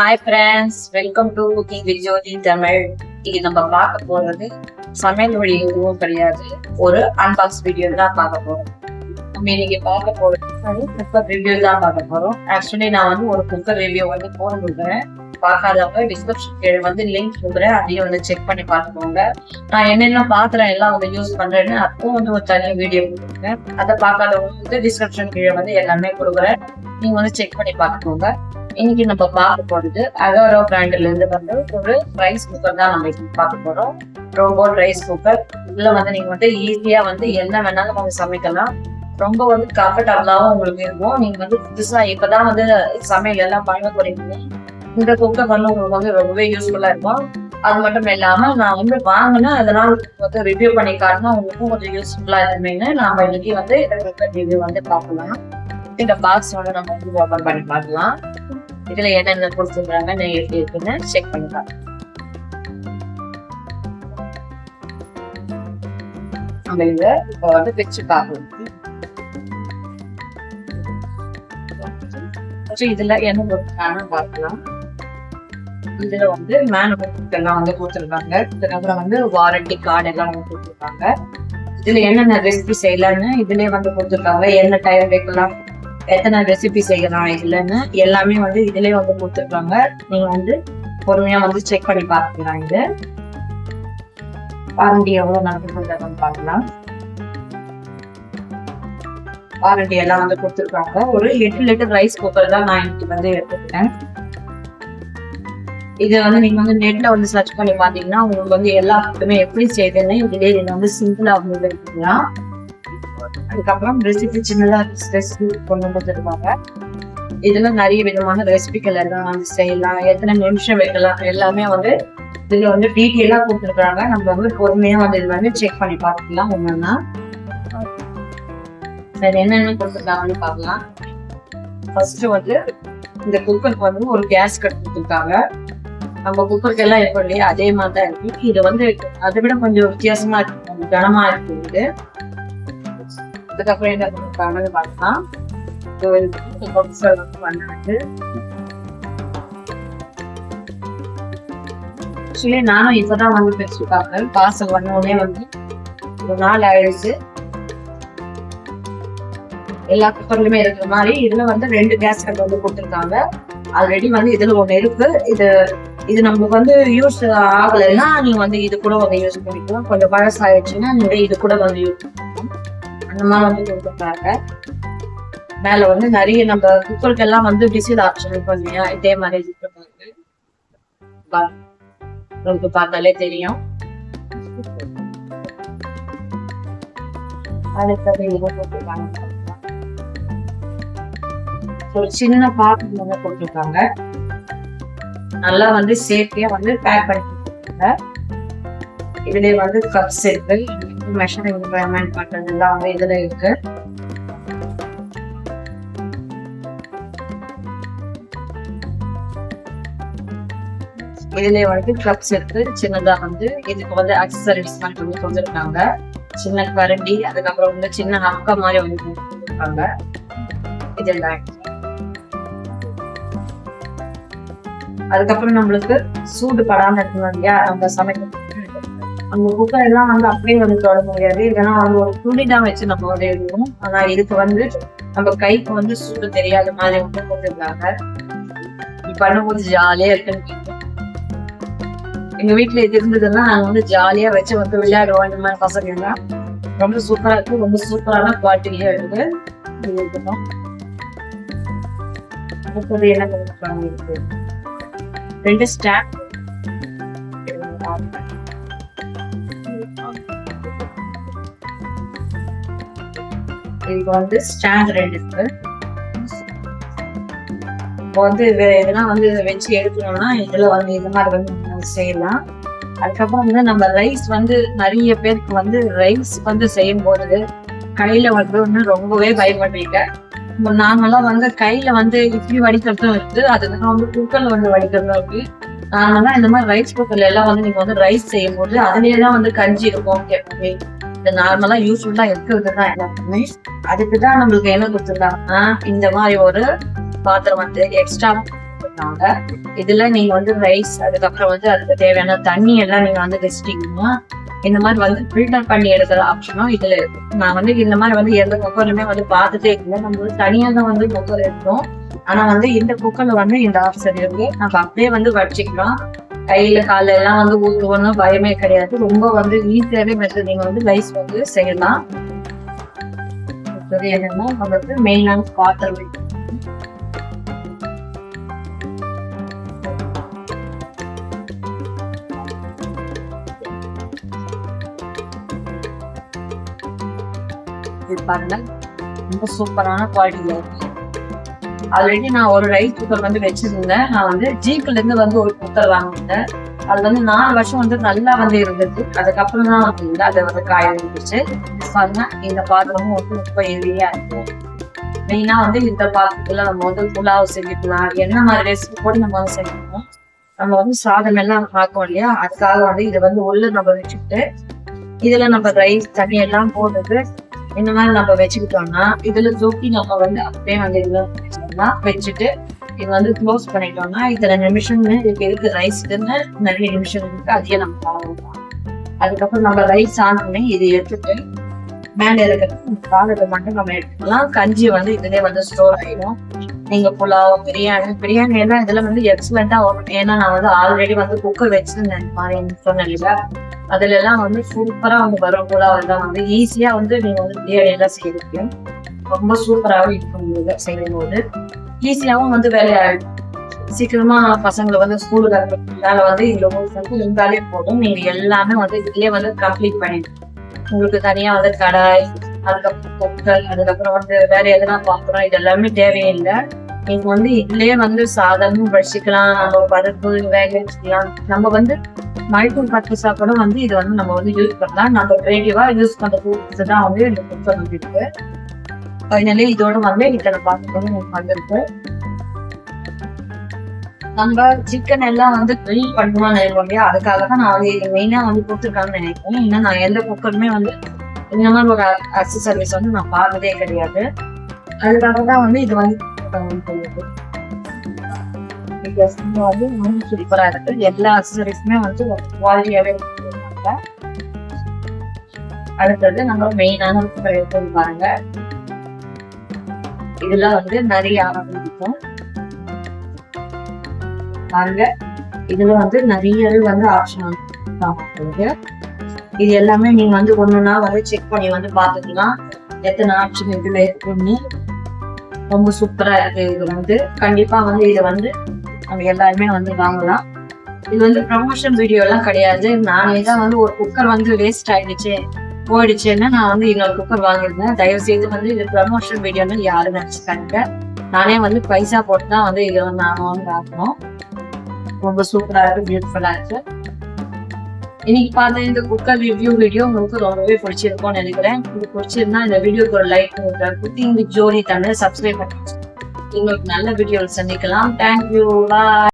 Hi friends welcome to cooking with Jothi Tamil இன்னைக்கு நம்ம பார்க்க போறது சமையல் வழி எதுவும் கிடையாது. ஒரு அன்பாக்ஸ் வீடியோ தான் பார்க்க போறோம். நம்ம இன்னைக்கு பார்க்க போறது குக்கர் ரிவ்யூ தான் பார்க்க போறோம். ஆக்சுவலி நான் வந்து ஒரு குக்கர் ரிவ்யூ வந்து போன் கொடுக்குறேன் பார்க்காதவங்க டிஸ்கிரிப்ஷன் கீழே வந்து லிங்க் கொடுக்குறேன். அதையும் வந்து செக் பண்ணி பார்த்துக்கோங்க. நான் என்னென்ன பாத்திரம் எல்லாம் வந்து யூஸ் பண்றேன்னு அதுவும் வந்து ஒரு தனி வீடியோ கொடுக்குறேன். அதை பார்க்காதவங்க வந்து டிஸ்கிரிப்ஷன் கீழே வந்து எல்லாமே கொடுக்குறேன். நீங்க வந்து செக் பண்ணி பார்த்துக்கோங்க. இன்னைக்கு நம்ம பார்க்க போறது அகோரோ பிராண்ட்ல இருந்து வந்து ஒரு ரைஸ் குக்கர் தான் நம்ம பார்க்க போறோம். ரோபோட் ரைஸ் குக்கர் இதுல வந்து நீங்க வந்து ஈஸியா வந்து என்ன வேணாலும் நம்ம சமைக்கலாம். ரொம்ப வந்து கம்ஃபர்டபுளாகவும் உங்களுக்கு இருக்கும். நீங்க வந்து புதுசா இப்பதான் வந்து சமையல் எல்லாம் பண்ண போறீங்க. இந்த குக்கர் வந்து உங்களுக்கு வந்து ரொம்பவே யூஸ்ஃபுல்லா இருக்கும். அது மட்டும் இல்லாம நான் வந்து வாங்கினேன் அதனால வந்து ரிவ்யூ பண்ணி காட்டினா உங்களுக்கும் கொஞ்சம் யூஸ்ஃபுல்லா இருந்தீங்கன்னு நாம இன்னைக்கு வந்து இந்த குக்கர் ரிவ்யூ வந்து பார்க்கலாம். இந்த பாக்ஸ் வந்து நம்ம வந்து ஓபன் பண்ணி பார்க்கலாம். இதுல என்னென்ன கொடுத்துருக்காங்க நான் எப்படி இருக்குன்னு செக் பண்ணி நம்ம இப்போ வந்து பார்க்கலாம். இதுல என்ன கொடுத்துருக்காங்க பார்க்கலாம். இதுல வந்து எல்லாம் வந்து கொடுத்துருக்காங்க இதுக்கப்புறம் வந்து வாரண்டி கார்டு எல்லாம் வந்து கொடுத்துருக்காங்க. இதுல என்னென்ன ரெசிபி செய்யலாம்னு இதுலயே வந்து கொடுத்துருக்காங்க. என்ன டைம் வைக்கலாம் எத்தனை ரெசிபி செய்யலாம் இல்லைன்னு எல்லாமே வந்து இதுலயே வந்து கொடுத்துருக்காங்க. நீங்க வந்து பொறுமையா வந்து செக் பண்ணி பார்த்துக்கலாம் இது. வாரண்டி எவ்வளவு நாளைக்கு பார்க்கலாம் வாரண்டி எல்லாம் வந்து கொடுத்துருக்காங்க. ஒரு எட்டு லிட்டர் ரைஸ் குக்கர் தான் நான் இன்னைக்கு வந்து எடுத்துக்கிட்டேன். இது வந்து நீங்க வந்து நெட்ல வந்து சர்ச் பண்ணி பாத்தீங்கன்னா உங்களுக்கு வந்து எல்லா ஃபுட்டுமே எப்படி செய்யுதுன்னு இதுலயே நீங்க வந்து சிம்பிளா வந்து எடுத்துக்கலாம் அதுக்கப்புறம் ரெசிபி சின்னதா ரெசிபி கொண்டு வந்துருவாங்க. இதுல நிறைய விதமான ரெசிபிகள் எல்லாம் செய்யலாம். எத்தனை நிமிஷம் வைக்கலாம்? எல்லாமே வந்து இதுல வந்து டீட்டெயிலாக கொடுத்துருக்குறாங்க. நம்ம வந்து பொறுமையா வந்து இது வந்து செக் பண்ணி பார்த்துக்கலாம். ஒன்றுன்னா சரி என்னென்ன கொடுத்துருக்காங்கன்னு பார்க்கலாம். ஃபர்ஸ்ட் வந்து இந்த குக்கருக்கு வந்து ஒரு கேஸ் கட் கொடுத்துருக்காங்க. நம்ம குக்கருக்கு எல்லாம் இருக்கும் இல்லையா? அதே மாதிரி தான் இருக்கு. இது வந்து அதை விட கொஞ்சம் வித்தியாசமா இருக்கு. கனமா இருக்கு இது. அதுக்கப்புறம் என்ன கொடுத்துருக்காங்கன்னு பார்க்கலாம். வந்து ஆக்சுவலி நானும் வந்து பார்சல் வந்தோடனே வந்து ஒரு நாள் ஆயிடுச்சு. எல்லா குக்கர்லயுமே இருக்கிற மாதிரி இதுல வந்து ரெண்டு கேஸ் கட் வந்து கொடுத்துருக்காங்க. ஆல்ரெடி வந்து இதுல ஒண்ணு இருக்கு. இது இது நம்மளுக்கு வந்து யூஸ் ஆகலைன்னா நீங்க வந்து இது கூட வந்து யூஸ் பண்ணிக்கலாம். கொஞ்சம் பழசாயிடுச்சுன்னா நீங்க இது கூட வந்து யூஸ் அந்த மாதிரி வந்து கொடுத்துருக்காங்க. மேல வந்து நிறைய நம்ம குக்கருக்கு எல்லாம் வந்து விசில் ஆப்ஷன் இருக்கும் இல்லையா? இதே மாதிரி கொடுத்துருக்காங்க உங்களுக்கு பார்த்தாலே தெரியும். அடுத்தது இது ஒரு சின்ன பாக்கு வந்து போட்டிருக்காங்க. நல்லா வந்து சேஃப்டியா வந்து பேக் பண்ணி கொடுத்துருக்காங்க. இதுல வந்து கப்ஸ் இருக்கு. மெஷரிங் பேமெண்ட் பண்ணுறது எல்லாமே இதில் இதுல இருக்கு. இதுல வந்து கிளப்ஸ் இருக்கு. சின்னதா வந்து இதுக்கு வந்து அக்சசரிஸ் மாதிரி வந்து கொடுத்துருக்காங்க சின்ன கரண்டி அதுக்கப்புறம் வந்து சின்ன ஹக்கா மாதிரி வந்து கொடுத்துருக்காங்க. இதெல்லாம் அதுக்கப்புறம் நம்மளுக்கு சூடு படாம இருக்கணும் இல்லையா? நம்ம சமைக்கணும் அந்த குக்கர் எல்லாம் வந்து அப்படியே வந்து தொட முடியாது. இதெல்லாம் வந்து ஒரு துணி தான் வச்சு நம்ம வந்து எழுதுவோம். ஆனா இதுக்கு வந்து நம்ம கைக்கு வந்து சூடு தெரியாத மாதிரி வந்து போட்டுருக்காங்க. பண்ணும்போது ஜாலியா இருக்குன்னு எங்க வீட்டுல இது இருந்ததுன்னா நாங்க வந்து ஜாலியா வச்சு வந்து விளையாடுவோம். இந்த மாதிரி பசங்க எல்லாம். ரொம்ப சூப்பரா இருக்கு. ரொம்ப சூப்பரான குவாலிட்டியா இருக்கு. இது இருக்கட்டும் அடுத்தது என்ன கொடுத்துருக்காங்க ரெண்டு ஸ்டாண்ட் இப்போ வந்து ஸ்டாண்ட் ரெண்டு இருக்கு. இப்போ வந்து இதெல்லாம் வந்து வச்சு எடுக்கணும்னா இதுல வந்து இது மாதிரி வந்து செய்யலாம். அதுக்கப்புறம் வந்து நம்ம ரைஸ் வந்து நிறைய பேருக்கு வந்து ரைஸ் வந்து செய்யும் போது கையில வந்து ஒன்று ரொம்பவே பயப்படுறீங்க இப்போ நாங்கெல்லாம் வந்து கையில வந்து இப்படி வடிக்கிறதும் இருக்கு. அதுக்கப்புறம் வந்து குக்கர்ல வந்து வடிக்கிறதும் இருக்கு. நாங்கெல்லாம் இந்த மாதிரி ரைஸ் குக்கர்ல எல்லாம் வந்து நீங்க வந்து ரைஸ் செய்யும் போது அதுலயே தான் வந்து கஞ்சி இருக்கும் கேட்பீங்க நார்மலா யூஸ்ஃபுல்லா இருக்கிறது தான் எல்லாருக்குமே அதுக்கு தான் நம்மளுக்கு என்ன கொடுத்துருக்காங்கன்னா இந்த மாதிரி ஒரு பாத்திரம் வந்து எக்ஸ்ட்ரா கொடுத்துருக்காங்க இதுல நீங்க வந்து ரைஸ் அதுக்கப்புறம் வந்து அதுக்கு தேவையான தண்ணி எல்லாம் நீங்க வந்து வச்சுட்டீங்கன்னா இந்த மாதிரி வந்து ஃபில்டர் பண்ணி எடுக்கிற ஆப்ஷனும் இதுல இருக்கு. நான் வந்து இந்த மாதிரி வந்து எந்த குக்கருமே வந்து பார்த்துட்டே இல்லை. நம்ம வந்து தனியா தான் வந்து குக்கர் எடுத்தோம். ஆனா வந்து இந்த குக்கர்ல வந்து இந்த ஆப்ஷன் இருக்கு. நம்ம அப்படியே வந்து வச்சுக்கலாம் கையில கால எல்லாம் வந்து ஊற்றுவோம்னு பயமே கிடையாது. ரொம்ப வந்து ஈஸியாவே மெத்தட் நீங்க வந்து ரைஸ் வந்து செய்யலாம். அடுத்தது என்னன்னா நமக்கு மெயினான பாத்திரம் பாருங்க ரொம்ப சூப்பரான குவாலிட்டியில் இருக்கு. ஆல்ரெடி நான் ஒரு ரைஸ் குக்கர் வந்து வச்சிருந்தேன். நான் வந்து ஜீப்ல இருந்து வந்து ஒரு குக்கர் வாங்கினேன். அது வந்து நாலு வருஷம் வந்து நல்லா வந்து இருந்தது. அதுக்கப்புறம் தான் வந்து அதை வந்து காய வந்துச்சு பாருங்க இந்த பாத்திரமும் வந்து ரொம்ப ஹெவியா இருக்கும். மெயினா வந்து இந்த பாத்திரத்துல நம்ம வந்து புலாவ் செஞ்சுக்கலாம். என்ன மாதிரி ரெசிபி கூட நம்ம வந்து செஞ்சுக்கணும் நம்ம வந்து சாதம் எல்லாம் பார்க்கோம் இல்லையா? அதுக்காக வந்து இதை வந்து உள்ள நம்ம வச்சுக்கிட்டு இதுல நம்ம ரைஸ் தண்ணி எல்லாம் போட்டுட்டு இந்த மாதிரி நம்ம வச்சுக்கிட்டோம்னா இதுல தூக்கி நம்ம வந்து அப்படியே வந்து இதுல வச்சோம்னா வச்சுட்டு இது வந்து க்ளோஸ் பண்ணிட்டோம்னா இத்தனை நிமிஷம்னு இதுக்கு இருக்கு ரைஸ்க்குன்னு நிறைய நிமிஷம் இருக்கு. அதையே நம்ம பார்க்கலாம் அதுக்கப்புறம் நம்ம ரைஸ் ஆனோடனே இது எடுத்துட்டு மேலே இருக்கிறது காலத்தை மட்டும் நம்ம எடுத்துக்கலாம். கஞ்சி வந்து இதுலேயே வந்து ஸ்டோர் ஆகிடும் நீங்கள் புலாவ் பிரியாணி பிரியாணி எல்லாம் இதில் வந்து எக்ஸலண்ட்டாக வரும் ஏன்னா நான் வந்து ஆல்ரெடி வந்து குக்கர் வச்சுருந்தேன் மாதிரி சொன்னேன் இல்லையா அதுல எல்லாம் வந்து சூப்பராக வந்து வரும். புலாவ் எல்லாம் வந்து ஈஸியாக வந்து நீங்கள் வந்து பிரியாணி எல்லாம் செய்ய முடியும் ரொம்ப சூப்பராகவும் இருக்கும் உங்களுக்கு செய்யும் போது ஈஸியாகவும் வந்து வேலையாயிடும் சீக்கிரமா பசங்களை வந்து ஸ்கூலுக்கு அனுப்புறதுனால வந்து இதில் வந்து இருந்தாலே போதும். நீங்க எல்லாமே வந்து இதுலயே வந்து கம்ப்ளீட் பண்ணிடுங்க. உங்களுக்கு தனியா வந்து கடாய் அதுக்கப்புறம் பொங்கல் அதுக்கப்புறம் வந்து வேற எதனா பாத்திரம் இது எல்லாமே தேவையில்லை. நீங்க வந்து இதுலயே வந்து சாதமும் வச்சுக்கலாம் நம்ம பருப்பு வேக வச்சுக்கலாம். நம்ம வந்து மல்டி பர்பஸா கூட வந்து இது வந்து நம்ம வந்து யூஸ் பண்ணலாம். நம்ம கிரியேட்டிவா யூஸ் பண்றது தான் வந்து இந்த குக்கர் வந்துருக்கு ஃபைனலி இதோட வந்து இத்தனை பாத்திரம் எனக்கு வந்திருக்கு நம்ம சிக்கன் எல்லாம் வந்து கிரில் பண்ணுவோம் நினைப்போம் இல்லையா? அதுக்காக தான் நான் வந்து மெயினாக வந்து கொடுத்துருக்காங்கன்னு நினைப்பேன் ஏன்னா நான் எந்த குக்கருமே வந்து இந்த மாதிரி ஒரு அக்சசரிஸ் வந்து நான் பார்த்ததே கிடையாது. அதுக்காக தான் வந்து இது வந்து வந்து ரொம்ப சூப்பரா இருக்கு. எல்லா அக்சசரிஸுமே வந்து குவாலிட்டியாவே அடுத்தது நம்ம மெயினான பாருங்க. இதெல்லாம் வந்து நிறைய ஆரம்பிக்கும் பாருங்க இதுல வந்து நிறைய வந்து ஆப்ஷன் வந்து இது எல்லாமே நீங்க வந்து ஒண்ணுனா வந்து செக் பண்ணி வந்து பாத்துக்கலாம் எத்தனை ஆப்ஷன் இதுல இருக்குன்னு. ரொம்ப சூப்பரா இருக்கு இது வந்து. கண்டிப்பா வந்து இதை வந்து நம்ம எல்லாருமே வந்து வாங்கலாம். இது வந்து ப்ரமோஷன் வீடியோ எல்லாம் கிடையாது. நானே தான் வந்து ஒரு குக்கர் வந்து வேஸ்ட் ஆயிடுச்சு. போயிடுச்சுன்னா நான் வந்து இன்னொரு குக்கர் வாங்கியிருந்தேன். தயவு செய்து வந்து இது ப்ரமோஷன் வீடியோன்னு யாரும் நினைச்சுக்காங்க நானே வந்து பைசா போட்டு தான் வந்து இதை வந்து நான் வந்து ஆகணும் ரொம்ப சூப்பராக இருக்கு பியூட்டிஃபுல்லாக இருக்கு. இன்னைக்கு பார்த்த இந்த குக்கர் ரிவ்யூ வீடியோ உங்களுக்கு ரொம்பவே பிடிச்சிருக்கும்னு நினைக்கிறேன். உங்களுக்கு பிடிச்சிருந்தா இந்த வீடியோக்கு ஒரு லைக் கொடுங்க குக்கிங் வித் ஜோடி தமிழ் சப்ஸ்கிரைப் பண்ணி உங்களுக்கு நல்ல வீடியோவில் சந்திக்கலாம். Thank you bye